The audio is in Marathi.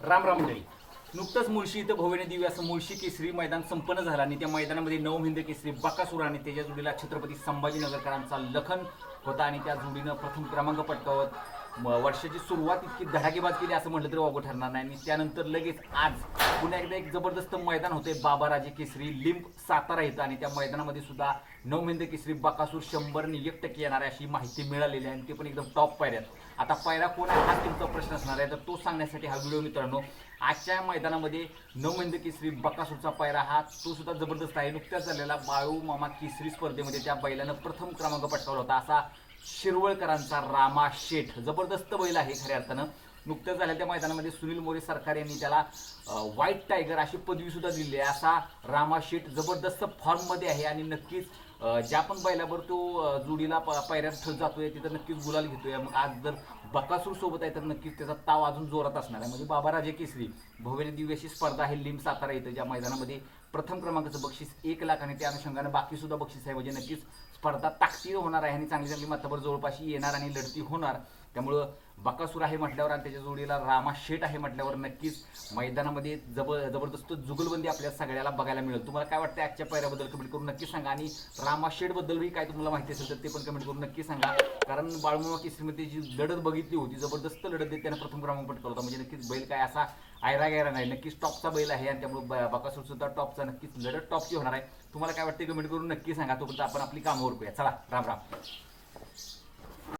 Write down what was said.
राम राम मंडळी. नुकतंच मुळशी इथं भव्यने दिव्य असं मुळशी केसरी मैदान संपन्न झालं आणि त्या मैदानामध्ये नऊ हिंद केसरी बकासूर आणि त्याच्या जोडीला छत्रपती संभाजीनगरकरांचा लखन होता आणि त्या जोडीनं प्रथम क्रमांक पटकावत म- वर्षाची सुरुवात इतकी धडाकेबाज केली असं म्हटलं तरी वागू ठरणार नाही. आणि त्यानंतर लगेच आज पुन्हा एकदा एक जबरदस्त मैदान होते बाबाराजे केसरी लिंब सातारा इथं. आणि त्या मैदानामध्ये सुद्धा नऊ केसरी बकासूर शंभरने एक टक्के येणार आहे अशी माहिती मिळालेली आहे. आणि ते पण एकदम टॉप पायऱ्यात. आता पायरा कोण आहे हा तुमचा प्रश्न असणार आहे. तर तो सांगण्यासाठी हा व्हिडिओ मित्रांनो आजच्या मैदानामध्ये नवमंद केसरी बकासूरचा पायरा हा तो सुद्धा जबरदस्त आहे. नुकत्याच झालेला बाळू मामा केसरी स्पर्धेमध्ये त्या बैलानं प्रथम क्रमांक पटकावला होता. असा शिरवळकरांचा रामा शेठ. जबरदस्त बैल आहे खऱ्या अर्थानं. नुकत्याच झाल्या त्या मैदानामध्ये सुनील मोरे सरकार यांनी त्याला व्हाईट टायगर अशी पदवी सुद्धा दिली आहे. असा रामा शेठ जबरदस्त फॉर्ममध्ये आहे आणि नक्कीच ज्या पण बैलावर तो जुडीला जोडीला प- पायऱ्यात ठेवत जातोय तिथं नक्कीच गुलाल घेतोय. मग आज जर बकासूर सोबत आहे तर नक्कीच त्याचा ताव अजून जोरात असणार आहे. म्हणजे बाबा राजे केसरी भव्य दिव्याची स्पर्धा आहे लिम सातारा इथं ज्या मैदानामध्ये प्रथम क्रमांकाचं बक्षीस एक लाख आणि त्या अनुषंगानं बाकी सुद्धा बक्षीस आहे. म्हणजे नक्कीच स्पर्धा ताकदीनं होणार आहे. आणि चांगली चांगली मातावर जवळपास येणार आणि लढती होणार. त्यामुळं बकासूर आहे म्हटल्यावर आणि त्याच्या जोडीला रामा शेट आहे म्हटल्यावर नक्कीच मैदानामध्ये जब जबरदस्त जुगलबंदी आपल्या सगळ्याला बघायला मिळेल. तुम्हाला काय वाटतं आजच्या पायऱ्याबद्दल कमेंट करून नक्की सांगा आणि रामा शेटबद्दलही काय तुम्हाला माहिती असेल तर ते पण कमेंट करून नक्की सांगा. कारण बाळमुमा केसरीमध्ये जी लढत बघितली होती जबरदस्त लढत देत त्यानं प्रथम क्रमांक पटकावला होता. म्हणजे नक्कीच बैल काय असा आयरा गायरा नाही. नक्कीच टॉपचा बैल आहे आणि त्यामुळे ब- बकासूर सुद्धा टॉपचा नक्कीच लढत टॉपची होणार आहे. तुम्हाला काय वाटते कमेंट करून नक्की सांगा. तोपर्यंत आपण आपली कामं उरकूया. चला राम राम.